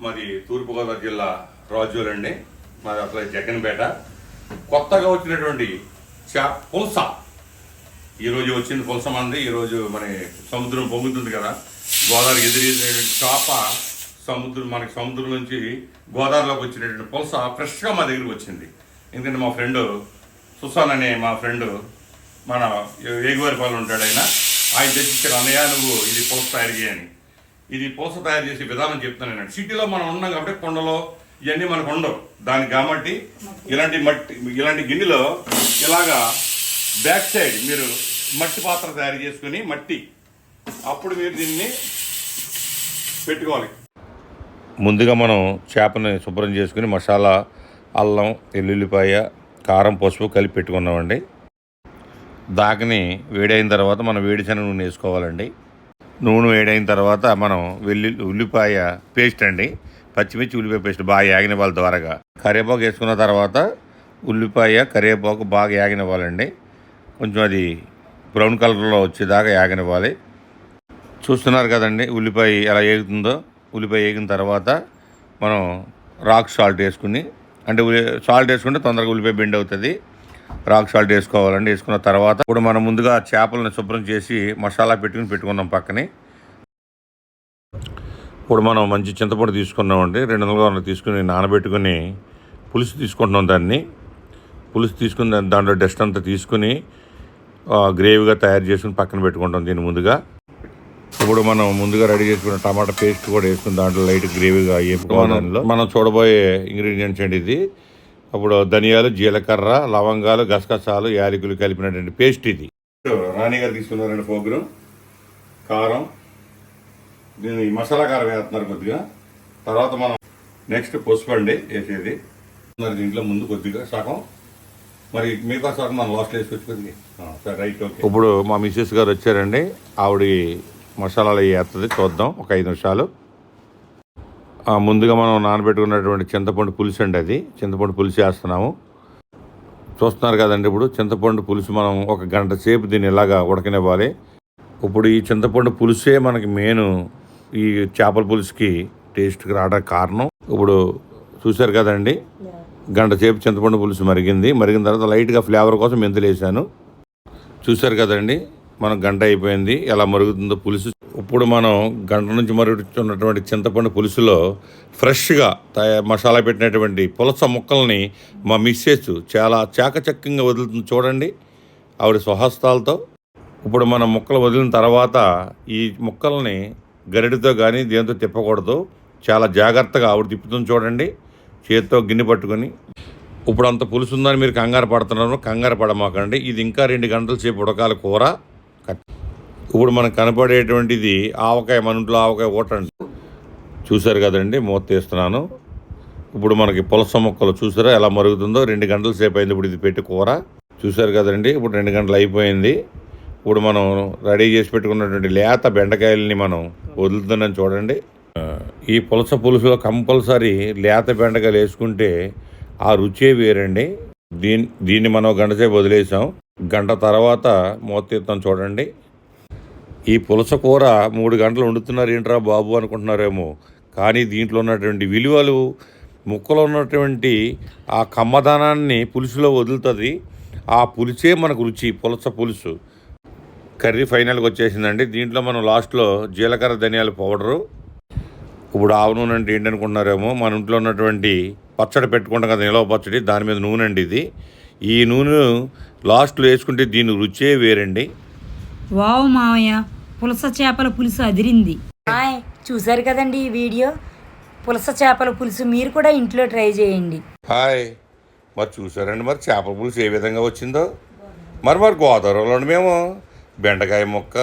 మాది తూర్పుగోదావరి జిల్లా రాజోలు మరి మాది అసలు జగన్పేట. కొత్తగా వచ్చినటువంటి చా పులస. ఈరోజు వచ్చింది పులస మంది ఈరోజు మన సముద్రం పొంగుతుంది కదా. గోదావరి ఎదురైనటువంటి చేప సముద్రం మనకి సముద్రం నుంచి గోదావరిలోకి వచ్చినటువంటి పులస ఫ్రెష్గా మా దగ్గరికి వచ్చింది. ఎందుకంటే మా ఫ్రెండ్ సుసాన్ అనే మా ఫ్రెండ్ మన వేగువారిపాలెం ఉంటాడు ఆయన. ఆయన తెచ్చిచ్చాడు అన్నయ్య నువ్వు ఇది పులస తయారు చేయని ఇది పులస తయారు చేసే విధానం చెప్తాను నేను. సిటీలో మనం ఉన్నాం కాబట్టి కొండలో ఇవన్నీ మనకు ఉండవు. దానికి కాబట్టి ఇలాంటి మట్టి ఇలాంటి గిన్నెలో ఇలాగా బ్యాక్ సైడ్ మీరు మట్టి పాత్ర తయారు చేసుకుని మట్టి అప్పుడు మీరు దీన్ని పెట్టుకోవాలి. ముందుగా మనం చేపని శుభ్రం చేసుకుని మసాలా అల్లం వెల్లుల్లిపాయ కారం పసుపు కలిపి పెట్టుకున్నామండి. దాకని వేడైన తర్వాత మనం వేడిశనగ నూనె వేసుకోవాలండి. నూనె వేడైన తర్వాత మనం వెల్లు ఉల్లిపాయ పేస్ట్ అండి. పచ్చిమిర్చి ఉల్లిపాయ పేస్ట్ బాగా యాగనివ్వాలి ద్వారాగా. కరివేపాకు వేసుకున్న తర్వాత ఉల్లిపాయ కరివేపాకు బాగా యాగనివ్వాలండి కొంచెం అది బ్రౌన్ కలర్లో వచ్చేదాకా యాగనివ్వాలి చూస్తున్నారు కదండి ఉల్లిపాయ ఎలా ఏగుతుందో. ఉల్లిపాయ వేగిన తర్వాత మనం రాక్ సాల్ట్ వేసుకుని అంటే ఉల్లి సాల్ట్ వేసుకుంటే తొందరగా ఉల్లిపాయ బెండ్ అవుతుంది. రాక్ సాల్ట్ వేసుకోవాలండి. వేసుకున్న తర్వాత ఇప్పుడు మనం ముందుగా చేపలను శుభ్రం చేసి మసాలా పెట్టుకుని పెట్టుకున్నాం పక్కనే. ఇప్పుడు మనం మంచి చింతపండు తీసుకున్నామండి. రెండు వందల గ్రాములు తీసుకుని నానబెట్టుకుని పులుసు తీసుకుంటున్నాం దాన్ని. పులుసు తీసుకుని దాన్ని- దాంట్లో డస్ట్ అంతా తీసుకుని గ్రేవీగా తయారు చేసుకుని పక్కన పెట్టుకుంటాం దీన్ని ముందుగా. ఇప్పుడు మనం ముందుగా రెడీ చేసుకున్న టమాటా పేస్ట్ కూడా వేసుకుని దాంట్లో లైట్ గ్రేవీగా వేపుకోవాలి మనం చూడబోయే ఇంగ్రీడియంట్స్ అండి ఇది? అప్పుడు ధనియాలు జీలకర్ర లవంగాలు గసగసాలు యాలకులు కలిపినటువంటి పేస్ట్ ఇది. రాణి గారు తీసుకున్నారండి పోగ్రం కారం. దీని మసాలా కారం వేస్తున్నారు కొద్దిగా. తర్వాత మనం నెక్స్ట్ పసుపు అండి వేసేది. మరి దీంట్లో ముందు కొద్దిగా సగం. మరి మిగతా సగం మనం లాస్ట్ వేసుకొచ్చి కొద్దిగా. సరే రైట్ ఓకే. ఇప్పుడు మా మిస్సెస్ గారు వచ్చారండి. ఆవిడ మసాలాలు వేస్తుంది. చూద్దాం. ఒక ఐదు నిమిషాలు. ముందుగా మనం నానబెట్టుకున్నటువంటి చింతపండు పులుసు అండి అది. చింతపండు పులుసు వేస్తున్నాము చూస్తున్నారు కదండి ఇప్పుడు చింతపండు పులుసు మనం ఒక గంట సేపు దీన్ని ఇలాగా ఉడకనివ్వాలి. ఇప్పుడు ఈ చింతపండు పులుసే మనకి మెయిన్ ఈ చేపల పులుసుకి టేస్ట్కి రావడానికి కారణం. ఇప్పుడు చూశారు కదండి గంట సేపు చింతపండు పులుసు మరిగింది. మరిగిన తర్వాత లైట్గా ఫ్లేవర్ కోసం మెంతులు వేసాను చూశారు కదండి మనం గంట అయిపోయింది. ఎలా మరుగుతుందో పులుసు. ఇప్పుడు మనం గంట నుంచి మరుగుతున్నటువంటి చింతపండు పులుసులో ఫ్రెష్గా తయా మసాలా పెట్టినటువంటి పులస ముక్కల్ని మా మిస్సెస్ చాలా చాకచక్యంగా వదులుతుంది చూడండి. ఆవిడ స్వహస్తాలతో. ఇప్పుడు మనం ముక్కలు వదిలిన తర్వాత ఈ ముక్కల్ని గరిడితో కానీ దేంతో తిప్పకూడదు. చాలా జాగ్రత్తగా ఆవిడ తిప్పుతుంది చూడండి. చేతితో గిన్నె పట్టుకొని. ఇప్పుడు అంత పులుసు ఉందని మీరు కంగారు పడుతున్నారు. కంగారు పడమాకండి. ఇది ఇంకా రెండు గంటల సేపు ఉడకాలి కూర. కట్- ఇప్పుడు మనకు కనపడేటువంటిది ఆవకాయ మన ఇంట్లో ఆవకాయ ఓటండి చూశారు కదండి మూత తీస్తున్నాను. ఇప్పుడు మనకి పులస ముక్కలు చూసారా ఎలా మరుగుతుందో? రెండు గంటల సేపు అయింది ఇప్పుడు ఇది పెట్టి కూర. చూశారు కదండి ఇప్పుడు రెండు గంటలు అయిపోయింది. ఇప్పుడు మనం రెడీ చేసి పెట్టుకున్నటువంటి లేత బెండకాయలని మనం వదులుతున్నాం చూడండి. ఈ పులస పులుసులో కంపల్సరీ లేత బెండకాయలు వేసుకుంటే ఆ రుచే వేరండి. దీని దీన్ని మనం గంట సేపు వదిలేసాం. గంట తర్వాత మూతీర్థం చూడండి. ఈ పులస కూర మూడు గంటలు వండుతున్నారు ఏంట్రా బాబు అనుకుంటున్నారేమో. కానీ దీంట్లో ఉన్నటువంటి విలువలు ముక్కలో ఉన్నటువంటి ఆ కమ్మదనాన్ని పులుసులో వదులుతుంది. ఆ పులుసే మనకు రుచి పులస పులుసు. కర్రీ ఫైనల్గా వచ్చేసిందండి. దీంట్లో మనం లాస్ట్లో జీలకర్ర ధనియాల పౌడరు. ఇప్పుడు ఆవు నూనె అంటే ఏంటనుకుంటున్నారేమో మన ఇంట్లో ఉన్నటువంటి పచ్చడి పెట్టుకుంటాం కదా నిలవ పచ్చడి. దాని మీద నూనె అండి ఇది. ఈ నూనె లాస్ట్లో వేసుకుంటే దీని రుచే వేరండి. వావ్ మావయ్య పులస చేపల పులుసు అదిరింది. హాయ్ చూసారు కదండి ఈ వీడియో? పులస చేపల పులుసు మీరు కూడా ఇంట్లో ట్రై చేయండి. హాయ్ మరి చూసారండి మరి చేపల పులుసు ఏ విధంగా వచ్చిందో? మరి మరి గోదావరిలో మేము బెండకాయ ముక్క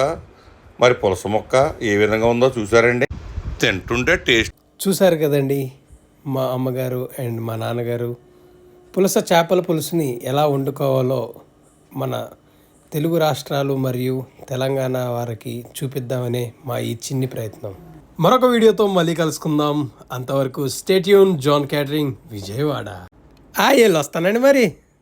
మరి పులస ముక్క ఏ విధంగా ఉందో చూసారండి. తింటుంటే టేస్ట్ చూశారు కదండి మా అమ్మగారు అండ్ మా నాన్నగారు. పులస చేపల పులుసుని ఎలా వండుకోవాలో మన తెలుగు రాష్ట్రాలు మరియు తెలంగాణ వారికి చూపిద్దామనే మా ఈ చిన్ని ప్రయత్నం. మరొక వీడియోతో మళ్ళీ కలుసుకుందాం. అంతవరకు స్టేట్యూన్ జాన్ క్యాటరింగ్ విజయవాడ. ఆ ఏళ్ళు వస్తానండి మరి.